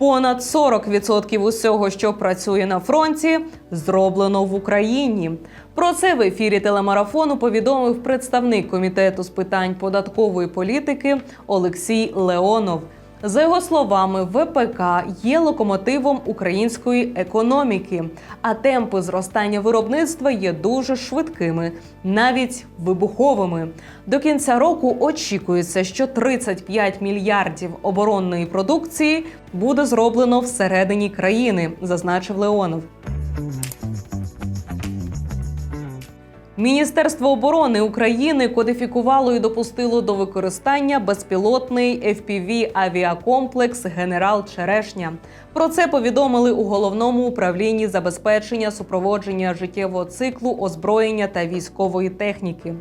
Понад 40% усього, що працює на фронті, зроблено в Україні. Про це в ефірі телемарафону повідомив представник комітету з питань податкової політики Олексій Леонов. За його словами, ВПК є локомотивом української економіки, а темпи зростання виробництва є дуже швидкими, навіть вибуховими. До кінця року очікується, що 35 мільярдів оборонної продукції буде зроблено всередині країни, зазначив Леонов. Міністерство оборони України кодифікувало і допустило до використання безпілотний fpv авіакомплекс Генерал Черешня. Про це повідомили у головному управлінні забезпечення супроводження життєвого циклу озброєння та військової техніки.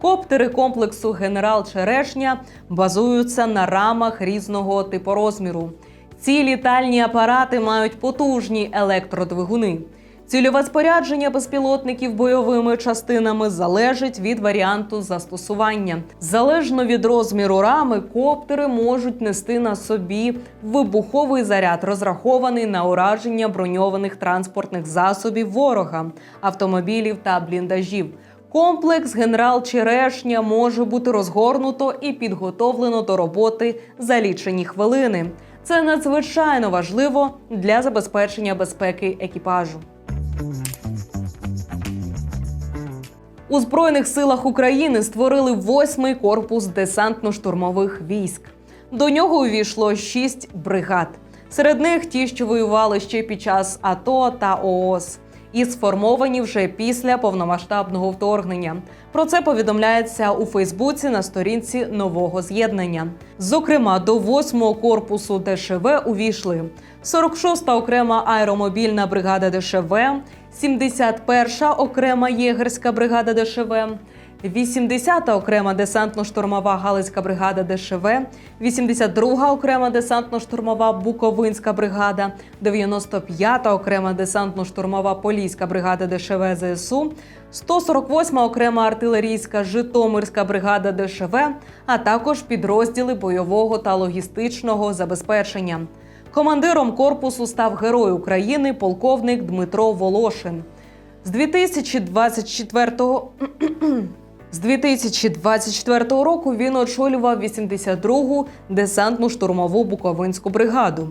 Коптери комплексу Генерал Черешня базуються на рамах різного типорозміру. Ці літальні апарати мають потужні електродвигуни. Цільове спорядження безпілотників бойовими частинами залежить від варіанту застосування. Залежно від розміру рами, коптери можуть нести на собі вибуховий заряд, розрахований на ураження броньованих транспортних засобів ворога, автомобілів та бліндажів. Комплекс генерал Черешня може бути розгорнуто і підготовлено до роботи за лічені хвилини. Це надзвичайно важливо для забезпечення безпеки екіпажу. У Збройних силах України створили восьмий корпус десантно-штурмових військ. До нього увійшло шість бригад. Серед них ті, що воювали ще під час АТО та ООС, і сформовані вже після повномасштабного вторгнення. Про це повідомляється у Фейсбуці на сторінці нового з'єднання. Зокрема, до восьмого корпусу ДШВ увійшли 46-та окрема аеромобільна бригада ДШВ, 71-ша окрема єгерська бригада ДШВ, 80-та окрема десантно-штурмова Галицька бригада ДШВ, 82-га окрема десантно-штурмова Буковинська бригада, 95-та окрема десантно-штурмова Поліська бригада ДШВ ЗСУ, 148-ма окрема артилерійська Житомирська бригада ДШВ, а також підрозділи бойового та логістичного забезпечення. Командиром корпусу став Герой України полковник Дмитро Волошин. З 2024 з 2024 року він очолював 82-гу десантну штурмову Буковинську бригаду.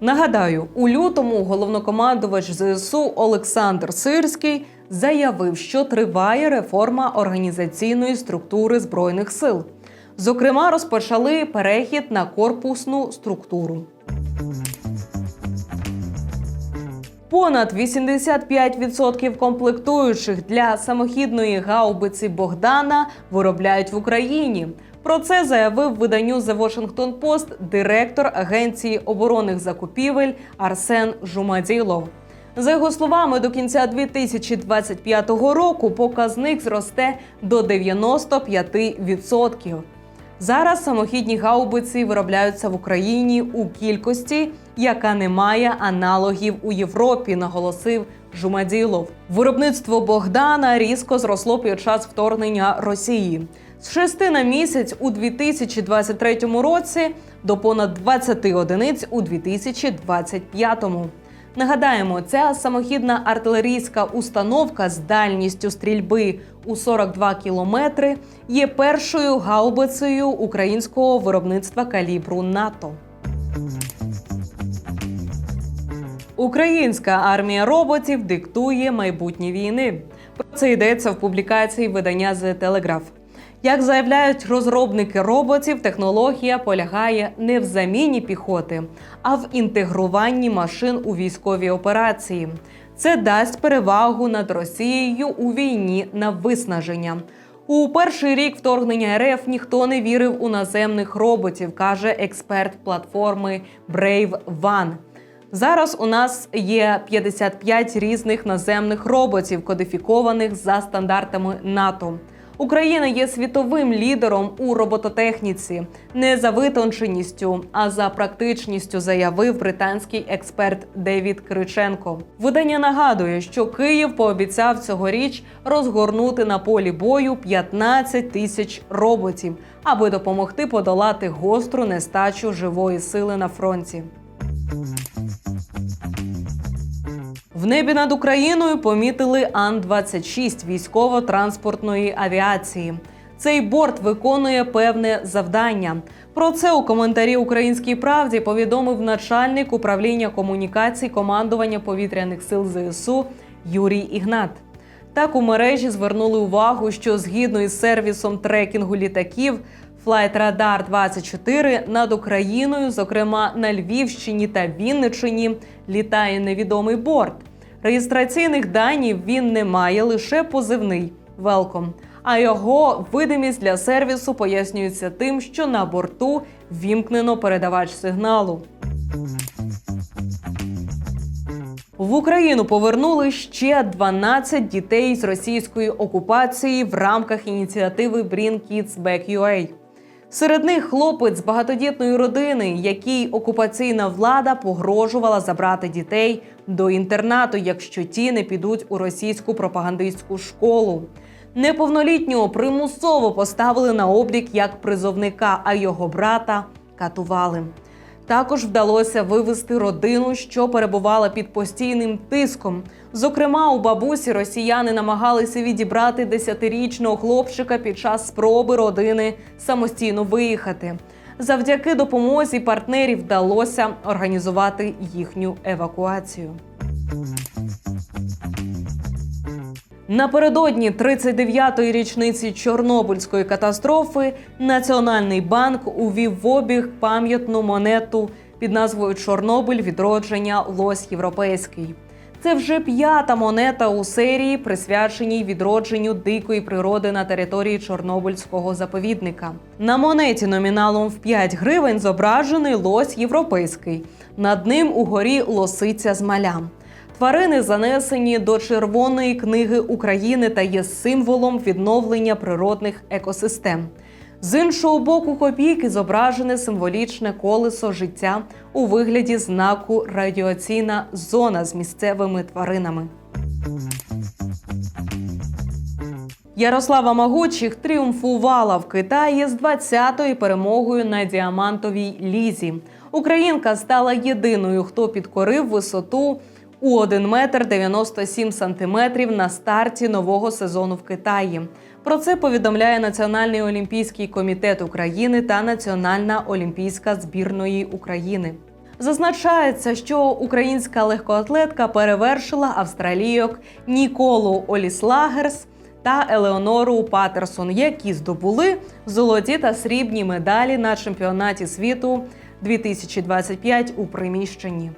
Нагадаю, у лютому головнокомандувач ЗСУ Олександр Сирський заявив, що триває реформа організаційної структури збройних сил. Зокрема, розпочали перехід на корпусну структуру. Понад 85% комплектуючих для самохідної гаубиці Богдана виробляють в Україні. Про це заявив виданню The Washington Post директор Агенції оборонних закупівель Арсен Жумаділов. За його словами, до кінця 2025 року показник зросте до 95%. Зараз самохідні гаубиці виробляються в Україні у кількості, яка не має аналогів у Європі, наголосив Жумаділов. Виробництво Богдана різко зросло під час вторгнення Росії з 6 на місяць у 2023 році до понад 20 одиниць у 2025. Нагадаємо, ця самохідна артилерійська установка з дальністю стрільби у 42 кілометри є першою гаубицею українського виробництва калібру НАТО. Українська армія роботів диктує майбутнє війни. Про це йдеться в публікації видання The Telegraph. Як заявляють розробники роботів, технологія полягає не в заміні піхоти, а в інтегруванні машин у військові операції. Це дасть перевагу над Росією у війні на виснаження. У перший рік вторгнення РФ ніхто не вірив у наземних роботів, каже експерт платформи Brave One. Зараз у нас є 55 різних наземних роботів, кодифікованих за стандартами НАТО. Україна є світовим лідером у робототехніці, не за витонченістю, а за практичністю, заявив британський експерт Девід Криченко. Видання нагадує, що Київ пообіцяв цьогоріч розгорнути на полі бою 15 тисяч роботів, аби допомогти подолати гостру нестачу живої сили на фронті. В небі над Україною помітили Ан-26 військово-транспортної авіації. Цей борт виконує певне завдання. Про це у коментарі Українській правді повідомив начальник управління комунікацій командування повітряних сил ЗСУ Юрій Ігнат. Так у мережі звернули увагу, що згідно із сервісом трекінгу літаків Radar 24 над Україною, зокрема на Львівщині та Вінниччині, літає невідомий борт. Реєстраційних данів він не має лише позивний Велком. А його видимість для сервісу пояснюється тим, що на борту вімкнено передавач сигналу. В Україну повернули ще 12 дітей з російської окупації в рамках ініціативи Bring Kids Back UA. Серед них хлопець з багатодітної родини, якій окупаційна влада погрожувала забрати дітей до інтернату, якщо ті не підуть у російську пропагандистську школу. Неповнолітнього примусово поставили на облік як призовника, а його брата катували. Також вдалося вивести родину, що перебувала під постійним тиском. Зокрема, у бабусі росіяни намагалися відібрати десятирічного хлопчика під час спроби родини самостійно виїхати. Завдяки допомозі партнерів вдалося організувати їхню евакуацію. Напередодні 39-ї річниці Чорнобильської катастрофи Національний банк увів в обіг пам'ятну монету під назвою Чорнобиль відродження Лось Європейський. Це вже п'ята монета у серії, присвяченій відродженню дикої природи на території Чорнобильського заповідника. На монеті номіналом в 5 гривень зображений лось європейський. Над ним угорі лосиця з малям. Тварини занесені до Червоної книги України та є символом відновлення природних екосистем. З іншого боку, копійки зображене символічне колесо життя у вигляді знаку радіаційна зона з місцевими тваринами. Ярослава Магучих тріумфувала в Китаї з 20-ї перемогою на діамантовій лізі. Українка стала єдиною, хто підкорив висоту у 1 метр 97 сантиметрів на старті нового сезону в Китаї. Про це повідомляє Національний олімпійський комітет України та Національна олімпійська збірної України. Зазначається, що українська легкоатлетка перевершила австралійок Ніколу Оліслагерс та Елеонору Патерсон, які здобули золоті та срібні медалі на чемпіонаті світу 2025 у приміщенні.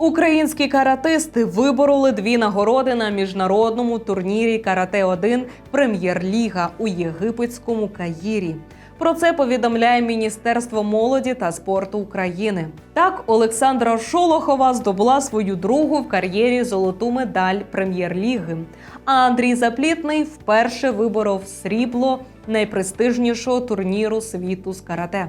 Українські каратисти вибороли дві нагороди на міжнародному турнірі Карате 1 Прем'єр-ліга у єгипетському Каїрі. Про це повідомляє Міністерство молоді та спорту України. Так, Олександра Шолохова здобула свою другу в кар'єрі золоту медаль прем'єр-ліги. А Андрій Заплітний вперше виборов срібло найпрестижнішого турніру світу з карате.